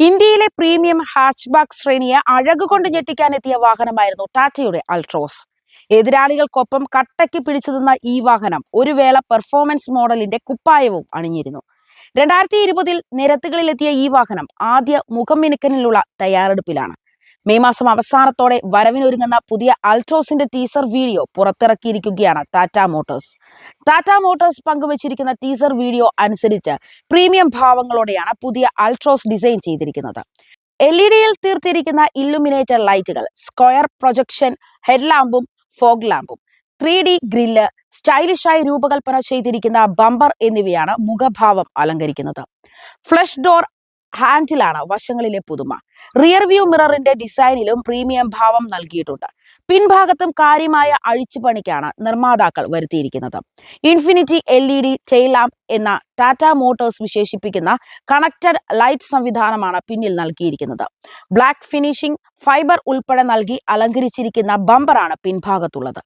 ഇന്ത്യയിലെ premium hatchback ശ്രേണിയെ അഴകുകൊണ്ട് ഞെട്ടിക്കാനെത്തിയ വാഹനമായിരുന്നു ടാറ്റയുടെ അൾട്രോസ്. എതിരാളികൾക്കൊപ്പം കട്ടയ്ക്ക് പിടിച്ചു നിന്ന ഈ വാഹനം ഒരു വേള പെർഫോമൻസ് മോഡലിന്റെ കുപ്പായവും അണിഞ്ഞിരുന്നു. രണ്ടായിരത്തി ഇരുപതിൽ നിരത്തുകളിലെത്തിയ ഈ വാഹനം ആദ്യ മുഖം മിനുക്കനിലുള്ള തയ്യാറെടുപ്പിലാണ്. മെയ് മാസം അവസാനത്തോടെ വരവിനൊരുങ്ങുന്ന പുതിയ അൾട്രോസിന്റെ ടീസർ വീഡിയോ പുറത്തിറക്കിയിരിക്കുകയാണ് ടാറ്റ മോട്ടോഴ്സ് ടാറ്റ മോട്ടോഴ്സ് പങ്കുവച്ചിരിക്കുന്ന ടീസർ വീഡിയോ അനുസരിച്ച് പ്രീമിയം ഭാവങ്ങളോടെയാണ് പുതിയ അൾട്രോസ് ഡിസൈൻ ചെയ്തിരിക്കുന്നത്. എൽ ഇ ഡിയിൽ തീർത്തിരിക്കുന്ന ഇല്ലുമിനേറ്റർ ലൈറ്റുകൾ സ്ക്വയർ പ്രൊജക്ഷൻ ഹെഡ്ലാമ്പും ഫോഗ് ലാമ്പും ത്രീ ഡി ഗ്രില്ല് സ്റ്റൈലിഷായി രൂപകൽപ്പന ചെയ്തിരിക്കുന്ന ബമ്പർ എന്നിവയാണ് മുഖഭാവം അലങ്കരിക്കുന്നത്. ഫ്ലഷ് ഡോർ ഹാൻഡിലാണ് വശങ്ങളിലെ പുതുമ. റിയർ വ്യൂ മിററിന്റെ ഡിസൈനിലും പ്രീമിയം ഭാവം നൽകിയിട്ടുണ്ട്. പിൻഭാഗത്തും കാര്യമായ അഴിച്ചുപണിക്കാണ് നിർമ്മാതാക്കൾ വരുത്തിയിരിക്കുന്നത്. Infinity L E D taillamp എന്ന ടാറ്റ മോട്ടോഴ്സ് വിശേഷിപ്പിക്കുന്ന കണക്റ്റഡ് ലൈറ്റ് സംവിധാനമാണ് പിന്നിൽ നൽകിയിരിക്കുന്നത്. ബ്ലാക്ക് ഫിനിഷിംഗ് ഫൈബർ ഉൾപ്പെടെ നൽകി അലങ്കരിച്ചിരിക്കുന്ന ബമ്പറാണ് പിൻഭാഗത്തുള്ളത്.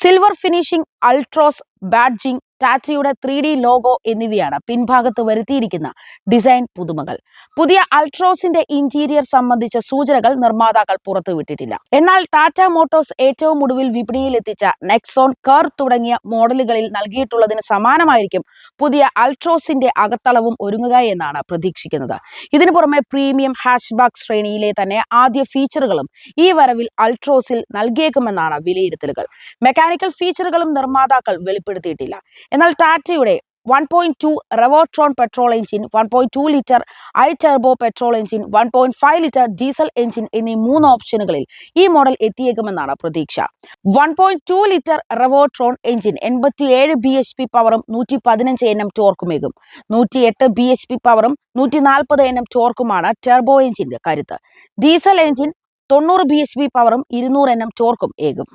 സിൽവർ ഫിനിഷിംഗ് അൾട്രോസ് ബാഡ്ജിംഗ് ടാറ്റയുടെ ത്രീ ഡി ലോഗോ എന്നിവയാണ് പിൻഭാഗത്ത് വരുത്തിയിരിക്കുന്ന ഡിസൈൻ പുതുമകൾ. പുതിയ അൾട്രോസിന്റെ ഇന്റീരിയർ സംബന്ധിച്ച സൂചനകൾ നിർമ്മാതാക്കൾ പുറത്തുവിട്ടിട്ടില്ല എന്നാൽ ടാറ്റ മോട്ടോഴ്സ് ഏറ്റവും ഒടുവിൽ വിപണിയിൽ എത്തിച്ച നെക്സോൺ കർവ് തുടങ്ങിയ മോഡലുകളിൽ നൽകിയിട്ടുള്ളതിന് സമാനമായിരിക്കും പുതിയ അൾട്രോസിന്റെ അകത്തളവും ഒരുങ്ങുക എന്നാണ് പ്രതീക്ഷിക്കുന്നത്. ഇതിനു പുറമെ പ്രീമിയം ഹാഷ്ബാക്ക് ശ്രേണിയിലെ തന്നെ ആദ്യ ഫീച്ചറുകളും ഈ വരവിൽ അൾട്രോസിൽ നൽകിയേക്കുമെന്നാണ് വിലയിരുത്തലുകൾ. മെക്കാനിക്കൽ ഫീച്ചറുകളും നിർമ്മാതാക്കൾ വെളിപ്പെടുത്തിയിട്ടില്ല. എന്നാൽ ടാറ്റയുടെ one point two Revotron petrol engine one point two litre I turbo petrol engine one point five litre diesel engine എന്നീ മൂന്ന് ഓപ്ഷനുകളിൽ ഈ മോഡൽ എത്തിയേക്കുമെന്നാണ് പ്രതീക്ഷ. One point two litre Revotron എഞ്ചിൻ എൺപത്തിയേഴ് ബി എച്ച് പി പവറും നൂറ്റി പതിനഞ്ച് എൻ എം ടോർക്കുമേകും നൂറ്റി എട്ട് ബി എച്ച് പി പവറും നൂറ്റി നാൽപ്പത് എൻ എം ടോർക്കുമാണ് ടെർബോ എഞ്ചിന്റെ കരുത്ത്. ഡീസൽ എഞ്ചിൻ തൊണ്ണൂറ് ബി എച്ച് പി പവറും ഇരുന്നൂറ് എൻ എം ടോർക്കും ഏകും.